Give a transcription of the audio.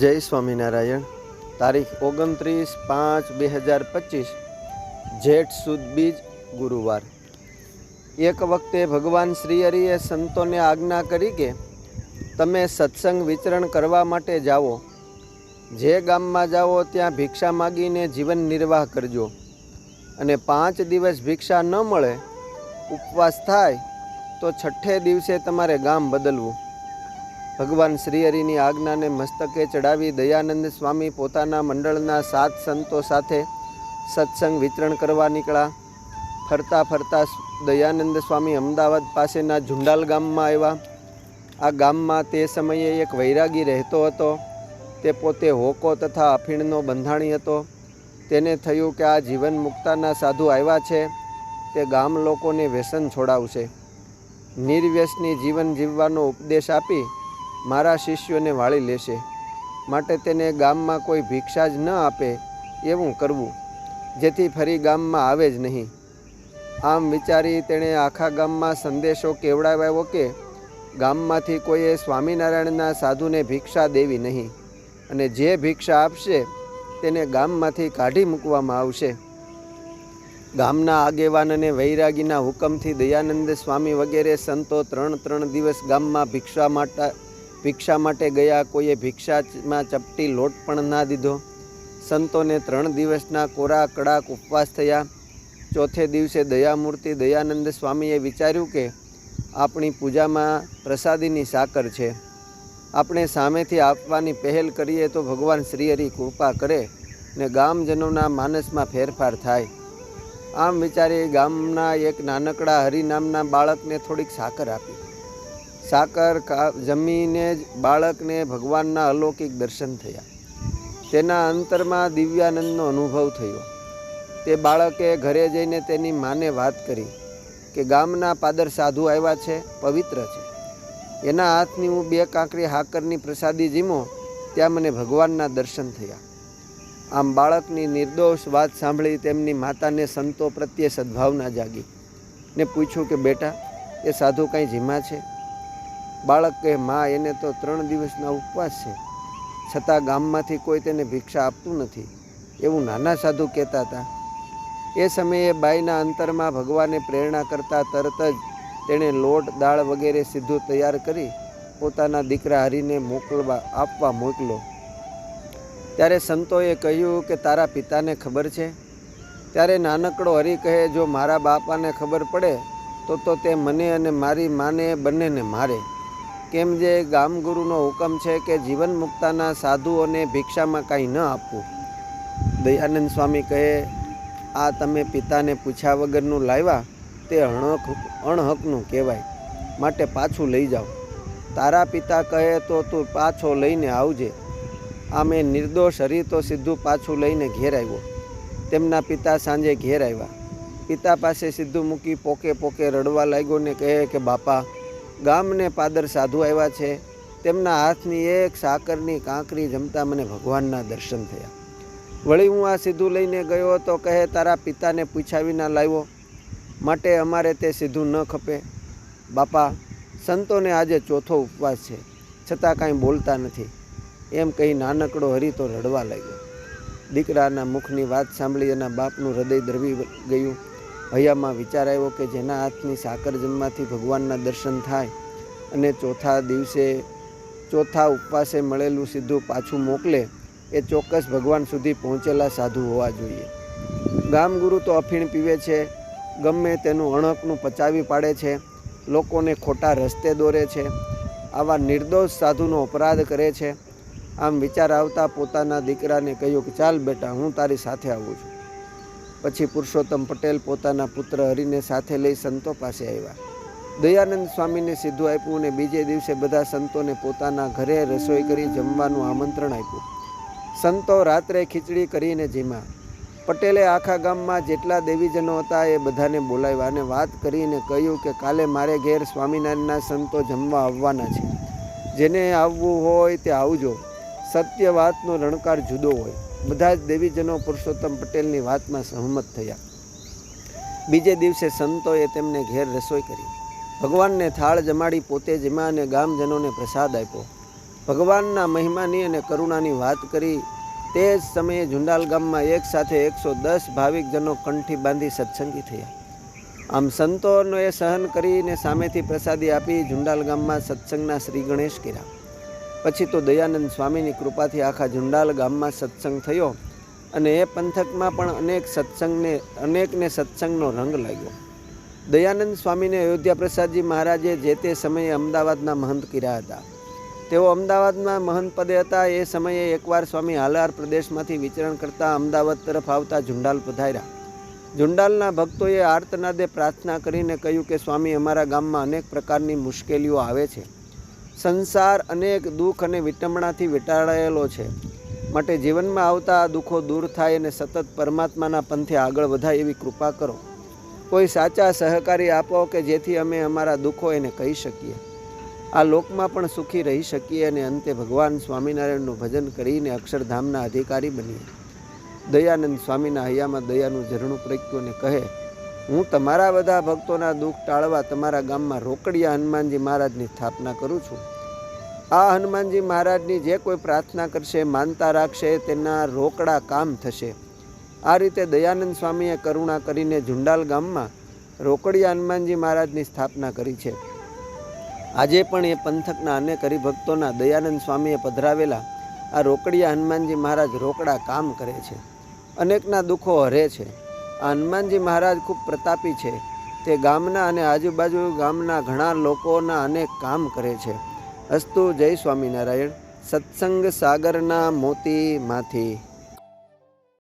જય સ્વામિનારાયણ. તારીખ ઓગણત્રીસ પાંચ બે હજાર પચીસ, જેઠ સુદ બીજ ગુરુવાર. એક વખતે ભગવાન શ્રી હરિએ સંતોને આજ્ઞા કરી કે, તમે સત્સંગ વિચરણ કરવા માટે જાઓ. જે ગામમાં જાઓ ત્યાં ભિક્ષા માગીને જીવન નિર્વાહ કરજો. અને પાંચ દિવસ ભિક્ષા ન મળે, ઉપવાસ થાય, તો છઠ્ઠે દિવસે તમારે ગામ બદલવું. ભગવાન શ્રીહરિની આજ્ઞાને મસ્તકે ચડાવી દયાનંદ સ્વામી પોતાના મંડળના સાત સંતો સાથે સત્સંગ વિતરણ કરવા નીકળ્યા. ફરતા ફરતા દયાનંદ સ્વામી અમદાવાદ પાસેના ઝુંડાલ ગામમાં આવ્યા. આ ગામમાં તે સમયે એક વૈરાગી રહેતો હતો. તે પોતે હોકો તથા અફીણનો બંધાણી હતો. તેને થયું કે આ જીવન મુક્તાના સાધુ આવ્યા છે. તે ગામ લોકોને વ્યસન છોડાવશે. નિર્વ્યસની જીવન જીવવાનો ઉપદેશ આપી મારા શિષ્યોને વાળી લેશે. માટે તેને ગામમાં કોઈ ભિક્ષા જ ન આપે એવું કરવું. જેથી ફરી ગામમાં આવે જ નહીં. આમ વિચારી તેણે આખા ગામમાં સંદેશો કેવડાવ્યો કે ગામમાંથી કોઈએ સ્વામિનારાયણના સાધુને ભિક્ષા દેવી નહીં અને જે ભિક્ષા આપશે તેને ગામમાંથી કાઢી મૂકવામાં આવશે. ગામના આગેવાન અને વૈરાગીના હુકમથી દયાનંદ સ્વામી વગેરે સંતો ત્રણ ત્રણ દિવસ ગામમાં ભિક્ષા માટે ભિક્ષા માટે ગયા, કોઈએ ભિક્ષામાં ચપટી લોટ પણ ના દીધો. સંતોને ત્રણ દિવસના કોરા કડાક ઉપવાસ થયા. ચોથે દિવસે દયામૂર્તિ દયાનંદ સ્વામીએ વિચાર્યું કે આપણી પૂજામાં પ્રસાદીની સાકર છે. આપણે સામેથી આપવાની પહેલ કરીએ તો ભગવાન શ્રીહરિ કૃપા કરે ને ગામજનોના માનસમાં ફેરફાર થાય. આમ વિચારી ગામના એક નાનકડા હરિ નામના બાળકને થોડીક સાકર આપી. સાકર જમીને જ બાળકને ભગવાનના અલૌકિક દર્શન થયા. તેના અંતરમાં દિવ્યાનંદનો અનુભવ થયો. તે બાળકે ઘરે જઈને તેની માને વાત કરી કે ગામના પાદર સાધુ આવ્યા છે, પવિત્ર છે. એના હાથની હું બે કાંકરી હાકરની પ્રસાદી જીમો, ત્યાં મને ભગવાનના દર્શન થયા. આમ બાળકની નિર્દોષ વાત સાંભળી તેમની માતાને સંતો પ્રત્યે સદ્ભાવના જાગી ને પૂછ્યું કે, બેટા, એ સાધુ કાંઈ જીમા છે? બાળક કહે માં એને તો ત્રણ દિવસના ઉપવાસ છે. છતાં ગામમાંથી કોઈ તેને ભિક્ષા આપતું નથી. એવું નાના સાધુ કહેતા હતા. એ સમયે બાઈના અંતરમાં ભગવાને પ્રેરણા કરતાં તરત જ તેણે લોટ, દાળ વગેરે સીધું તૈયાર કરી પોતાના દીકરા હરીને મોકલવા, આપવા મોકલો ત્યારે સંતોએ કહ્યું કે તારા પિતાને ખબર છે. ત્યારે નાનકડો હરી કહે, જો મારા બાપાને ખબર પડે, તો તો તે મને અને મારી માને બંનેને મારે. કેમ જે ગામગુરુનો હુકમ છે કે જીવન મુક્તાના સાધુઓને ભિક્ષામાં કાંઈ ન આપવું? દયાનંદ સ્વામી કહે, આ તમે પિતાને પૂછ્યા વગરનું લાવ્યા? તે અણહક અણહકનું કહેવાય. માટે પાછું લઈ જાઓ. તારા પિતા કહે તો તું પાછો લઈને આવજે. આમે નિર્દોષ હરી તો સીધું પાછું લઈને ઘેર આવ્યો. તેમના પિતા સાંજે ઘેર આવ્યા. પિતા પાસે સીધું મૂકી પોકે પોકે રડવા લાગ્યો ને કહે કે, બાપા ગામને પાદર સાધુ આવ્યા છે. તેમના હાથની એક સાકરની કાંકરી જમતા મને ભગવાનના દર્શન થયા. વળી હું આ સીધું લઈને ગયો તો કહે, તારા પિતાને પૂછ્યા વિના લાવ્યો. માટે અમારે તે સીધું ન ખપે. બાપા, સંતોને આજે ચોથો ઉપવાસ છે. છતાં કાંઈ બોલતા નથી. એમ કહી નાનકડો હરી તો રડવા લાગ્યો. દીકરાના મુખની વાત સાંભળી એના બાપનું હૃદય દ્રવી ગયું. હૈયામાં વિચાર આવ્યો કે જેના હાથની સાકર જમવાથી ભગવાનના દર્શન થાય અને ચોથા દિવસે, ચોથા ઉપવાસે મળેલું સીધું પાછું મોકલે, એ ચોક્કસ ભગવાન સુધી પહોંચેલા સાધુ હોવા જોઈએ. ગામગુરુ તો અફીણ પીવે છે, ગમે તેનું અણકનું પચાવી પાડે છે, લોકોને ખોટા રસ્તે દોરે છે, આવા નિર્દોષ સાધુનો અપરાધ કરે છે. આમ વિચાર આવતા પોતાના દીકરાને કહ્યું કે ચાલ બેટા, હું તારી સાથે આવું છું. પછી પુરુષોત્તમ પટેલ પોતાના પુત્ર હરિને સાથે લઈ સંતો પાસે આવ્યા. દયાનંદ સ્વામીને સીધું આપ્યું અને બીજે દિવસે બધા સંતોને પોતાના ઘરે રસોઈ કરી જમવાનું આમંત્રણ આપ્યું. સંતો રાત્રે ખીચડી કરીને જીમા, પટેલે આખા ગામમાં જેટલા દેવીજનો હતા એ બધાને બોલાવ્યા અને વાત કરીને કહ્યું કે કાલે મારે ઘેર સ્વામિનારાયણના સંતો જમવા આવવાના છે. જેને આવવું હોય તે આવજો. સત્ય વાતનો રણકાર જુદો હોય. બધા જ દેવીજનો પુરુષોત્તમ પટેલની વાતમાં સહમત થયા. બીજે દિવસે સંતોએ તેમને ઘેર રસોઈ કરી. ભગવાનને થાળ જમાડી પોતે જમા અને ગામજનોને પ્રસાદ આપ્યો. ભગવાનના મહિમાની અને કરુણાની વાત કરી તે જ સમયે ઝુંડાલ ગામમાં એક સાથે એકસો દસ ભાવિકજનો કંઠી બાંધી સત્સંગી થયા. આમ સંતોનો એ સહન કરીને સામેથી પ્રસાદી આપી ઝુંડાલ ગામમાં સત્સંગના શ્રી ગણેશ કર્યા. પછી તો દયાનંદ સ્વામીની કૃપાથી આખા ઝુંડાલ ગામમાં સત્સંગ થયો અને એ પંથકમાં પણ અનેક સત્સંગને, અનેકને સત્સંગનો રંગ લાગ્યો. દયાનંદ સ્વામીને અયોધ્યા પ્રસાદજી મહારાજે જે તે સમયે અમદાવાદના મહંત કર્યા હતા. તેઓ અમદાવાદમાં મહંત પદે હતા. એ સમયે એકવાર સ્વામી હાલાર પ્રદેશમાંથી વિચરણ કરતા અમદાવાદ તરફ આવતા ઝુંડાલ પધાર્યા. ઝુંડાલના ભક્તોએ આર્તનાદે પ્રાર્થના કરીને કહ્યું કે, સ્વામી, અમારા ગામમાં અનેક પ્રકારની મુશ્કેલીઓ આવે છે. સંસાર અનેક દુઃખ અને વિટંબણાથી વીંટાળાયેલો છે. માટે જીવનમાં આવતા આ દુઃખો દૂર થાય અને સતત પરમાત્માના પંથે આગળ વધાય એવી કૃપા કરો. કોઈ સાચા સહકારી આપો કે જેથી અમે અમારા દુઃખો એને કહી શકીએ. આ લોકમાં પણ સુખી રહી શકીએ અને અંતે ભગવાન સ્વામિનારાયણનું ભજન કરીને અક્ષરધામના અધિકારી બનીએ. દયાનંદ સ્વામીના હૈયામાં દયાનું ઝરણું પ્રગટ્યું અને કહે હું તમારા બધા ભક્તોના દુઃખ ટાળવા તમારા ગામમાં રોકડિયા હનુમાનજી મહારાજની સ્થાપના કરું છું. આ હનુમાનજી મહારાજની જે કોઈ પ્રાર્થના કરશે, માનતા રાખશે, તેના રોકડા કામ થશે. આ રીતે દયાનંદ સ્વામીએ કરુણા કરીને ઝુંડાલ ગામમાં રોકડિયા હનુમાનજી મહારાજની સ્થાપના કરી છે. આજે પણ એ પંથકના અનેક હરિભક્તોના દયાનંદ સ્વામીએ પધરાવેલા આ રોકડિયા હનુમાનજી મહારાજ રોકડા કામ કરે છે. અનેકના દુઃખો હરે છે. આ હનુમાનજી મહારાજ ખૂબ પ્રતાપી છે. તે ગામના અને આજુબાજુ ગામના ઘણા લોકોના અનેક કામ કરે છે. અસ્તુ જય સ્વામિનારાયણ. સત્સંગ સાગરના મોતીમાંથી.